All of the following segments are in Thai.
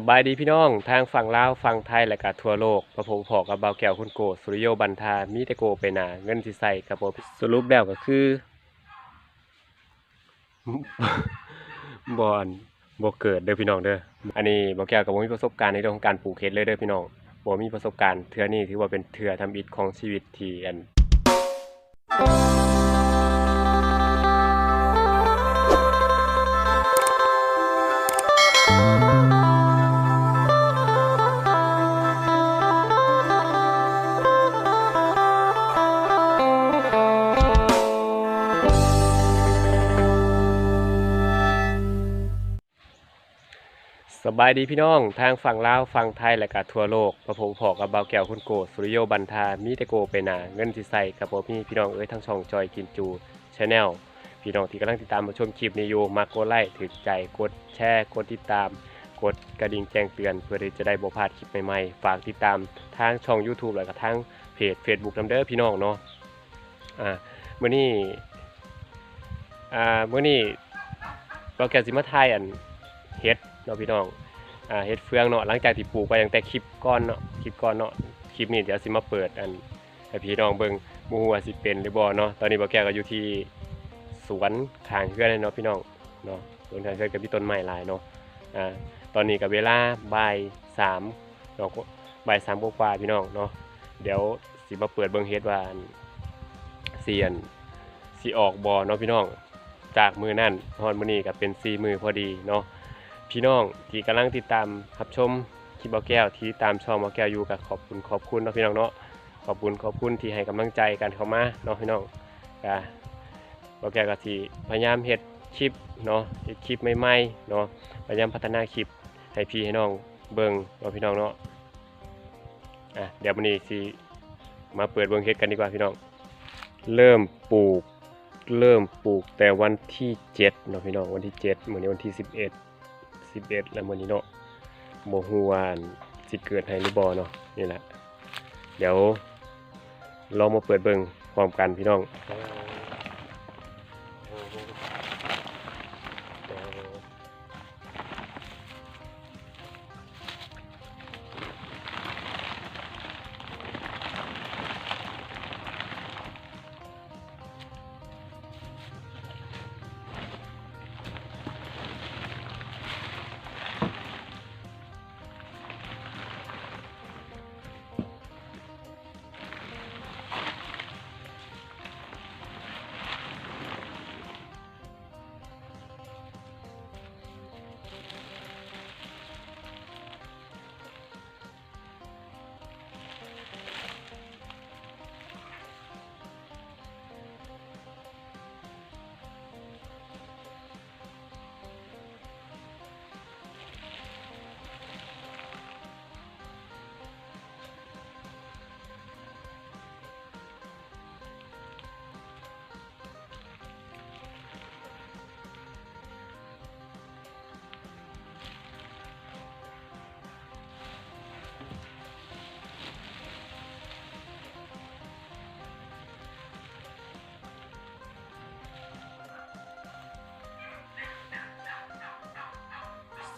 สบายดีพี่น้องทางฝั่งลาวฝั่งไทยและก็ทั่วโลกประพงพอกับเบาแก้วคุณโกสุริโยบันทามีแต่โกไปนาเงินสิใส่กับบ่สรุปแล้วก็คือบ่อนบ่เกิดเด้อพี่น้องเด้ออันนี้เบาแก้วก็บ่มีประสบการณ์ในเรื่องของการปลูกเห็ดเลยเด้อพี่น้องบ่มีประสบการณ์เทื่อนี้ถือว่าเป็นเทื่อทำอิฐของชีวิตที่อัน บายดีพี่น้อง ทางฝั่งลาวฝั่งไทยและก็ทั่วโลกประพงพอกับเบาแก้วคุณโกสุริโยบันทามีแต่โกไปนาเงินสิใส่กับบ่มีพี่น้องเอ้ยทั้งช่องจอยกินจูชาแนลพี่น้องที่กำลังติดตามมาชมคลิปนี้อยู่มากดไลค์ถือใจกดแชร์กดติดตาม กดกระดิ่งแจ้งเตือน เพื่อที่จะได้บ่พลาดคลิปใหม่ๆ ฝากติดตามทางช่อง YouTube และก็ทางเพจ Facebook นำเด้อพี่น้องเนาะอ่ามื้อนี้อ่ามื้อนี้เบาแก้วสิมาถ่ายอันเฮ็ดเนาะพี่น้อง เฮ็ดเฟืองเนาะหลังจากที่ปลูกไปตั้งแต่คลิปก่อนเนาะคลิปก่อนเนาะคลิปนี้เดี๋ยวสิมาเปิดอันให้พี่น้องเบิ่งบ่ฮู้ว่าสิเป็นหรือบ่เนาะตอนนี้บ่แก้ก็อยู่ที่สวนข้างเฮือนเนาะพี่น้องเนาะสวนข้างเฮือนก็มีต้นไม้หลายเนาะอ่าตอนนี้ก็เวลาบ่าย3เนาะบ่าย3กว่าพี่น้องเนาะเดี๋ยวสิมาเปิดเบิ่งเฮ็ดว่าอันสิอันสิออกบ่เนาะพี่น้องจากมือนั่นฮอดมื้อนี้ก็เป็น4มือพอดีเนาะ พี่น้องที่กำลังติดตามรับชมคลิปบาแก้วที่ตามช่องบาแก้วอยู่กับขอบคุณขอบคุณเนาะพี่น้องเนาะขอบคุณขอบคุณที่ให้กำลังใจกันเข้ามาเนาะพี่น้องก็เบาแก้วก็สิพยายามเฮ็ดคลิปเนาะเฮ็ดคลิปใหม่ๆเนาะพยายามพัฒนาคลิปให้พี่ให้น้องเบิ่งเนาะพี่น้องเนาะอะเดี๋ยววันนี้สิมาเปิดเบิ่งเฮ็ดกันดีกว่าพี่น้อง เริ่มปลูกเริ่มปลูกแต่วันที่7เนาะพี่น้องวันที่7มื้อนี้วันที่ 11 11แล้วมื้อนี้เนาะบ่ฮู้ว่านสิเกิดให้หรือบ่เนาะนี่แหละ เดี๋ยวลองมาเปิดเบิ่งพร้อมกันพี่น้อง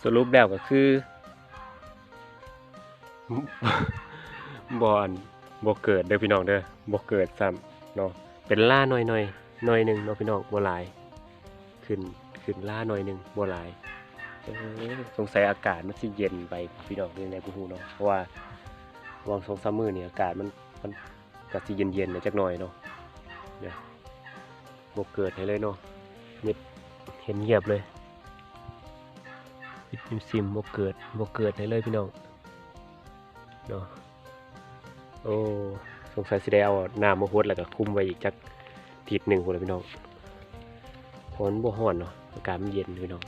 สรุปแล้วก็คือบ่อนบ่เกิดเด้อพี่น้องเด้อบ่เกิดซ้ำเนาะเป็นล่าหน่อยๆหน่อยหนึงเนาะพี่น้องบ่หลาย ขึ้นขึ้นล่าหน่อยหนึงบ่หลายสงสัยอากาศมันสิเย็นไปพี่น้องในในบ่ฮู้เนาะเพราะว่าวังสองสามมื้อนี่อากาศมันมันก็สิเย็นๆหน่อยจักหน่อยเนาะเดี๋ยบ่เกิดให้เลยเนาะเงียบเห็นเงียบเลย ซิมซิมบ่เกิดบ่เกิดให้เลยพี่น้องเนาะโอ้สงสัยสิได้เอาน้ำมาหดแล้วก็คุมไว้อีกจักทีหนึ่งพุ่นละพี่น้องเพราะมันบ่ร้อนเนาะอากาศมันเย็นพี่น้อง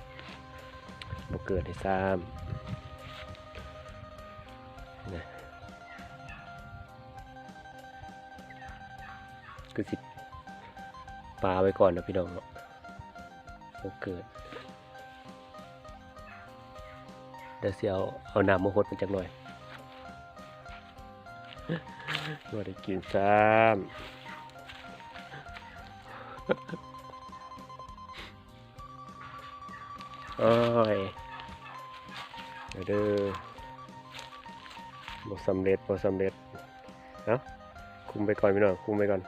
บ่เกิดให้ซ้ำนะคือสิปลาไว้ก่อนนะพี่น้องเนาะบ่เกิด เดี๋ยวเสิเอาเอาน้ำมาหดมันจักหน่อยบ่ได้กินซ้ำโอ้ยเดี๋ยวเด้อบ่สำเร็จบ่สำเร็จเอ้าคุมไปก่อนพี่น้องคุมไปก่อน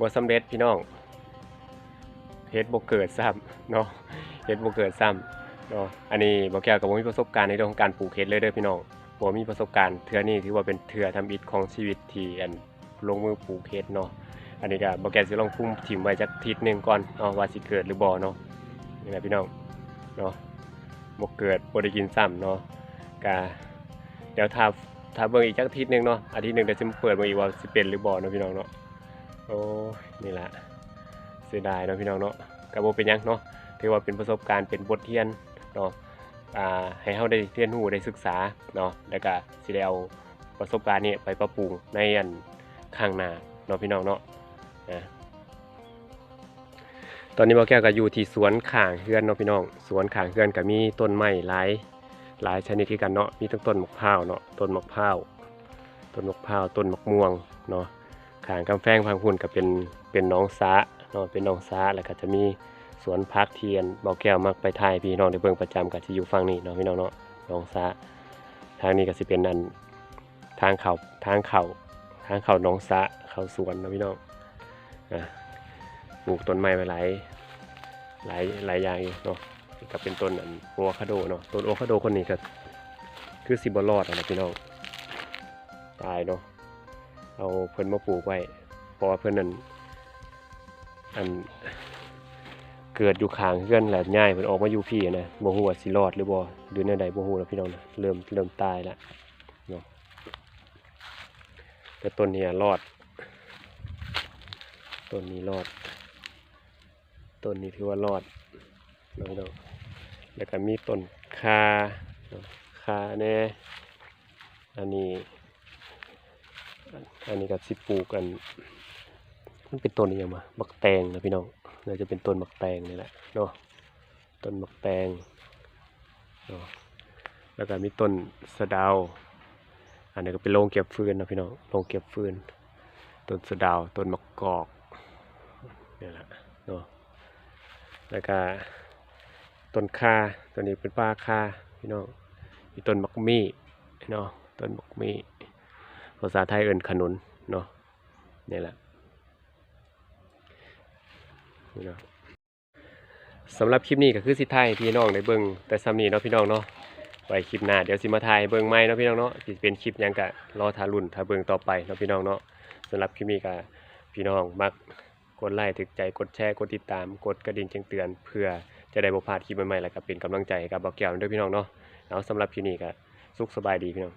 บ่สำเร็จพี่น้องเฮ็ดบ่เกิดซ้ำเนาะเฮ็ดบ่เกิดซ้ำเนาะอันนี้บ่แก้วก็บ่มีประสบการณ์ในเรื่องของการปลูกเฮ็ดเลยเด้อพี่น้องบ่มีประสบการณ์เทื่อนี้ถือว่าเป็นเทื่อทำอิฐของชีวิตที่อันลงมือปลูกเฮ็ดเนาะอันนี้ก็บ่แก้วสิลองพุ่มถิ่มไว้จักทิศหนึงก่อนเนาะว่าสิเกิดหรือบ่เนาะนี่แหละพี่น้องเนาะบ่เกิดบ่ได้กินซ้ำเนาะก็เดี๋ยวถ้าถ้าเบิ่งอีกจักอาทิศหนึงเนาะอาทิตย์หนึงเดี๋ยวสิมาเปิดเบิ่งอีกว่าสิเป็นหรือบ่เนาะพี่น้องเนาะ โอ้นี่แหละเสียดายเนาะพี่น้องเนาะกระโบเป็นยังเนาะถือว่าเป็นประสบการณ์เป็นบทเรียนเนาะให้เฮาได้เรียนรู้ได้ศึกษาเนาะแล้วก็สิได้เอาประสบการณ์นี้ไปปรับปรุงในอันข้างหน้าเนาะพี่น้องเนาะนะตอนนี้บ่าแก้วก็อยู่ที่สวนข้างเฮือนเนาะพี่น้อง สวนข้างเฮือนก็มีต้นไม้หลายหลายชนิดที่กันเนาะมีทั้งต้นมะพร้าวเนาะต้นมะพร้าวต้นมะพร้าวต้นมะม่วงเนาะ ขางกำแพงพังหุ่นก็เป็นเป็นน้องสาเนาะเป็นน้องสาแล้วก็จะมีสวนพักเทียนเบาแก้วมักไปถ่ายพี่น้องได้เบิ่งประจำก็สิอยู่ฝั่งนี้เนาะพี่น้องเนาะน้องสาทางนี้ก็สิเป็นอันทางเขาทางเขาทางเขาน้องสาเขาสวนนะพี่น้องอะปลูกต้นไม้ไว้หลายหลายหลายอย่างอยู่เนาะก็เป็นต้นอันโอคาโดเนาะต้นโอคาโดคนนี้ก็คือสิบ่รอดนะพี่น้องตายเนาะ เอาเพิ่นมาปลูกไว้เพราะว่าเพิ่นนั่นอันเกิดอยู่ขางเฮือนแหละง่ายเพิ่นออกมาอยู่พี่นะบ่ฮู้ว่าสิรอดหรือบ่หรือแนวใดบ่ฮู้แล้วพี่น้องนะเริ่มเริ่มตายแล้วเนาะแต่ต้นนี้รอดต้นนี้รอดต้นนี้ถือว่ารอดนาะพี่น้องแล้วก็มีต้นคาคาแน่อันนี้ อันนี้ก็สิปลูกกัน มันเป็นต้นอหยังมา บักแตงนะพี่น้องน่าจะเป็นต้นบักแตงนี่แหละเนาะ ต้นบักแตงเนาะ แล้วก็มีต้นสะดาว อันนี้ก็เป็นโรงเก็บฟืนนะพี่น้อง โรงเก็บฟืน ต้นสะดาว ต้นมะกอกนี่แหละเนาะ แล้วก็ต้นคาตัวนี้เป็นป้าคาพี่น้อง มีต้นมักมี่เนาะ ต้นมักมี่ ภาษาไทยเอิ้นขนุนเนาะนี่แหละนี่เนาะสำหรับคลิปนี้ก็คือสิไทยพี่น้องได้เบิงแต่ซ้ำนี้เนาะพี่น้องเนาะไว้คลิปหน้าเดี๋ยวสิมาถ่ายเบิงใหม่เนาะพี่น้องเนาะสิเป็นคลิปยังก็รอทารุ่นถ้าเบิงต่อไปเนาะพี่น้องเนาะสำหรับคลิปนี้ก็พี่น้องมักกดไลค์ถึกใจกดแชร์กดติดตามกดกระดิ่งแจ้งเตือน เพื่อจะได้บ่พลาดคลิปใหม่ๆแล้วก็เป็นกำลังใจให้กับบ่าวแก้วด้วยพี่น้องเนาะเอาสำหรับคลิปนี้ก็สุขสบายดีพี่น้อง